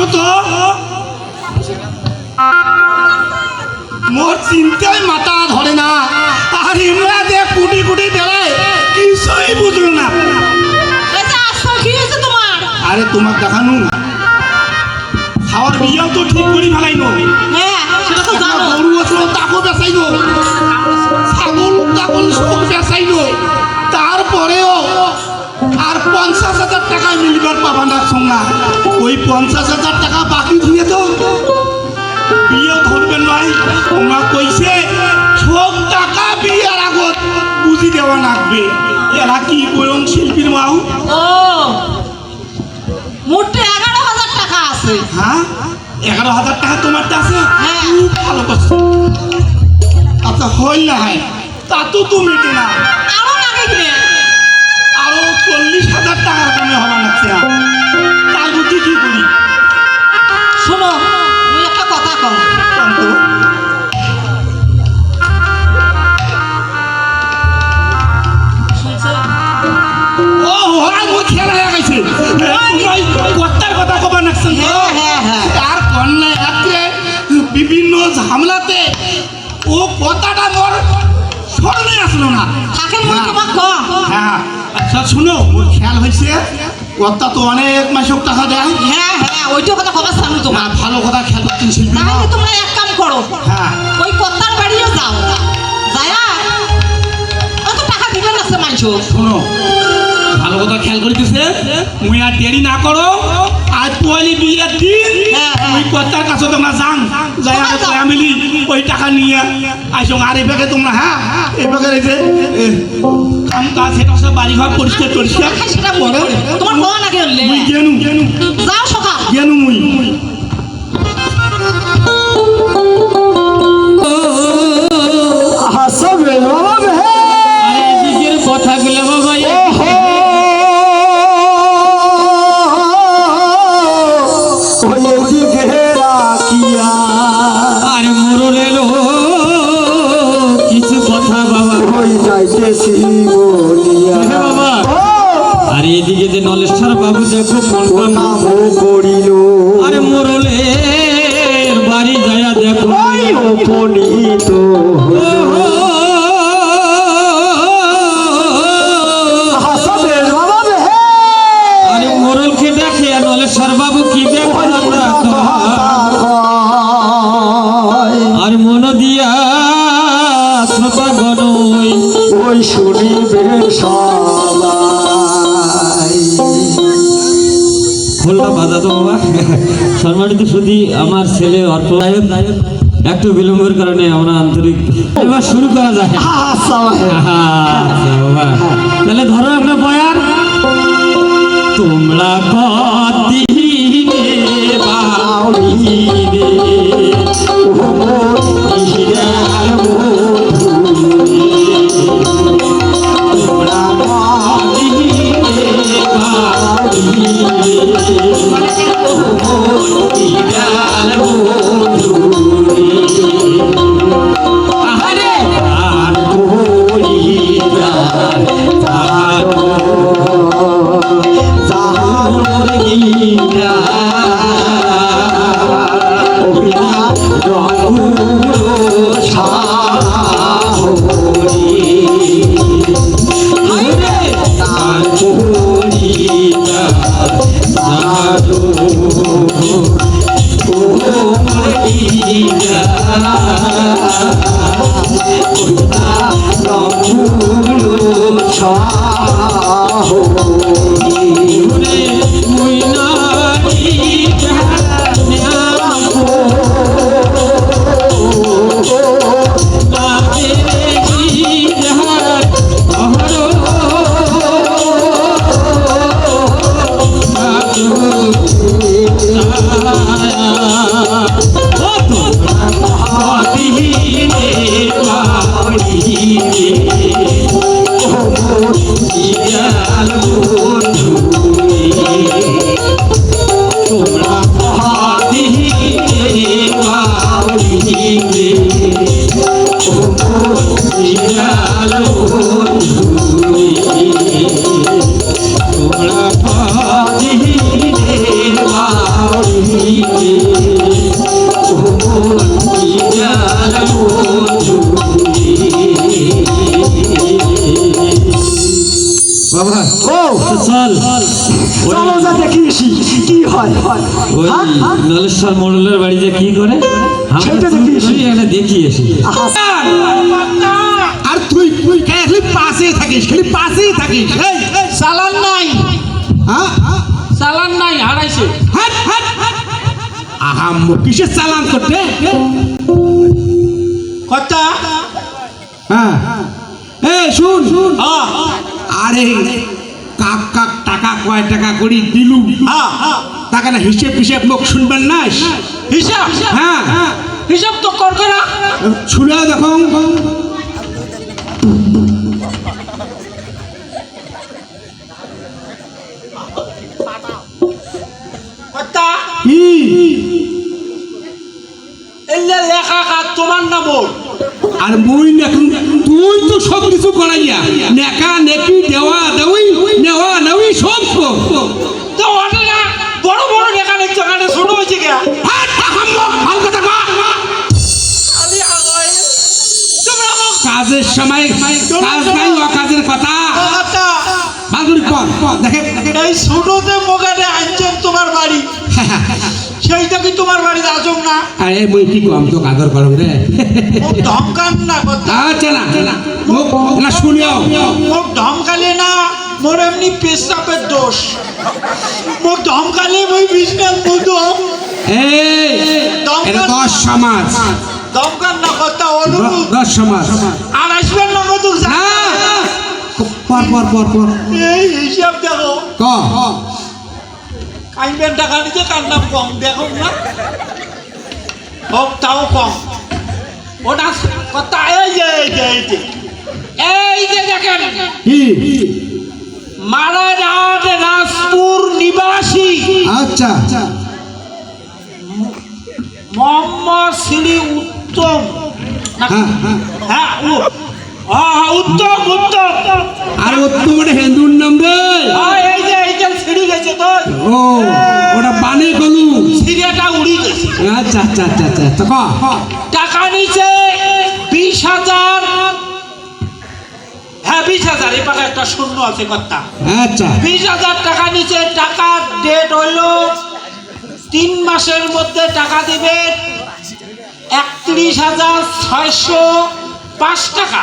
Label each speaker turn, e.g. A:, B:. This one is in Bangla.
A: মতো মোর চিন্তায় মাথা ধরে না। আর ইমরা যে কুটি কুটি বেড়ায় কিছুই বুঝলো না। আরে তোমার দেখানো। না খাওয়ার বিয়াও তো ঠিক করি ভালাইনো
B: হ্যাঁ সেটা তো জানো।
A: গরু আসলো তাকো বেসাইনো তারপরেও আর পঞ্চাশ হাজার টাকা মিলবার পাবা না সোনা ওই পঞ্চাশ হাজার টাকা বাকি দিয়ে তো বিয়ে ধরবেন নয় তোমার কইছে সব টাকা বিয়ের আগত বুঝি দেওয়া লাগবে। এরা কি করুন শিল্পীর মাও?
B: ও মোটে এগারো হাজার টাকা আছে।
A: হ্যাঁ? এগারো হাজার টাকা তোমার আছে?
B: হ্যাঁ।
A: খুব ভালো করছ। আচ্ছা হইল না হয়? তা তো তুমি না খেলা হয়ে গেছে। কর্তার কথা কবার নাকছেন
B: হ্যাঁ হ্যাঁ হ্যাঁ।
A: আর কন্যা রাত্রে বিভিন্ন ঝামেলাতে ও কথাটা মোর স্মরণে আসলো না। হ্যাঁ। আচ্ছা শুনো ওর খেয়াল হয়েছে? কর্তা তো অনেক মাসক টাকা দেয়।
B: হ্যাঁ হ্যাঁ ওইটা কথা কবার সামনে তোমার
A: ভালো কথা খেয়াল শিল্পী
B: তোমরা এক কাম করো।
A: হ্যাঁ।
B: ওই কত্তার বাড়িও যাও। যায়া অত টাকা দিবে না সে মানুষ।
A: শোনো ভালো কথা খেয়াল করিতেছে মুই আর দেরি না করো আজ পয়লি বিয়ের দিন
B: হ্যাঁ, হ্যাঁ।
A: ওই কর্তার কাছে তোমরা যান যাই
B: তোমরা যাও।
A: ফ্যামিলি ওই টাকা নিয়ে আইসো। আর এভাবে তোমরা হ্যাঁ এভাবে এই যে এ, কাম কাজ সেটা সব বাড়ি ঘর পরিষ্কার টরিষ্কার।
B: সেটা মুই তোমার কোয়া না গেলে
A: মুই গেনু গেনু।
B: যাও সকাল।
A: গেনু মুই।
C: নলেশ্বর বাবু দেখো
D: নাম করিল।
C: আরে মরলে বাড়ি যায়া দেখো।
D: উপনীত
C: আরে মোরলকে দেখে আর নলেশ্বর বাবু কি দেখো? সম্মানিত শুধু আমার ছেলে অর্থ একটু বিলম্বের কারণে আমরা আন্তরিক এবার শুরু করা যায়। তাহলে ধরো একটা বয়ার তোমরা কদিনে তোমরা চল।
D: চলো যা দেখি কি হয়।
C: ওই
D: হ্যাঁ? হ্যাঁ?
C: নলেশ্বর মোড়লের বাড়িতে কি করে?
D: সেটা দেখি এসি।
C: তুই এখানে দেখি এসি।
E: আর তুই তুই খালি পাশেই থাকিস খালি পাশেই থাকিস। এই,
B: চালান নাই।
E: হ্যাঁ?
B: চালান নাই হারাইছে।
E: হাট, হাট, হাট। আহা মো- চালান করতে?
B: কথা
E: হ্যাঁ। এই শুন শুন।
B: হ্যাঁ।
E: আরে কাক কাক টাকা কয় টাকা করি দিলু টাকা না হিসেব হিসেব মুখ শুনবেন না?
B: হিসাব
E: হ্যাঁ।
B: হিসাব তো কর করা।
E: শুনে দেখো।
B: তোমার
E: আর মুই নেকুন তুই তো সব কিছু করাইয়া। নেকা নেকি দেওয়া দেউই। নেওয়া সব কর।
B: তো। ওটা বড় বড় লেখা লিখছো ছোট হয়েছে কে
E: কাজের সময় কাজ নাই অকাজের কথা। কর, দেখে দেখে।
B: এই ছোটতে আনছেন তোমার বাড়ি। সেইটা কি তোমার বাড়িতে আসুক না?
E: আরে মুই কি কম তো কাদর করম রে?
B: ধমকান না কথা।
E: আচ্ছা না না শুনিও।
B: ধমকালে না। মোর এমনি পেশাবের দোষ। মোক ধমকালে মই
E: এই এটা দশ সমাজ।
B: ধমকান না কথা অনুরোধ
E: দশ সমাজ।
B: আর আসবেন না মধু
E: পর পর পর পর।
B: এই হিসাব দেখো।
E: ক?
B: কাইবেন টাকা নিতে কার নাম কম। দেখো না। হোক তাও কম। ওটা কথা। এই যে এই যে এই যে। দেখেন।
E: কি
B: মারারহাট রাজপুর নিবাসী।
E: আচ্ছা।
B: মোহাম্মদ শ্রী উত্তম।
E: হ্যাঁ হ্যাঁ।
B: হ্যাঁ হ্যাঁ, উত্তম উত্তম।
E: আর তো মানে হিন্দুর নাম রে।
B: এই যে এই যে গেছে তো।
E: ও ওটা বানে গলু।
B: সিঁড়িটা উড়ি গেছে।
E: আচ্ছা আচ্ছা আচ্ছা আচ্ছা তো
B: টাকা নিচে বিশ হাজার বিশ হাজার এ পাশে একটা শূন্য আছে কর্তা।
E: আচ্ছা।
B: বিশ হাজার টাকা নিচে টাকার ডেট হইল তিন মাসের মধ্যে টাকা দিবেন একত্রিশ হাজার ছয়শো পাঁচ টাকা।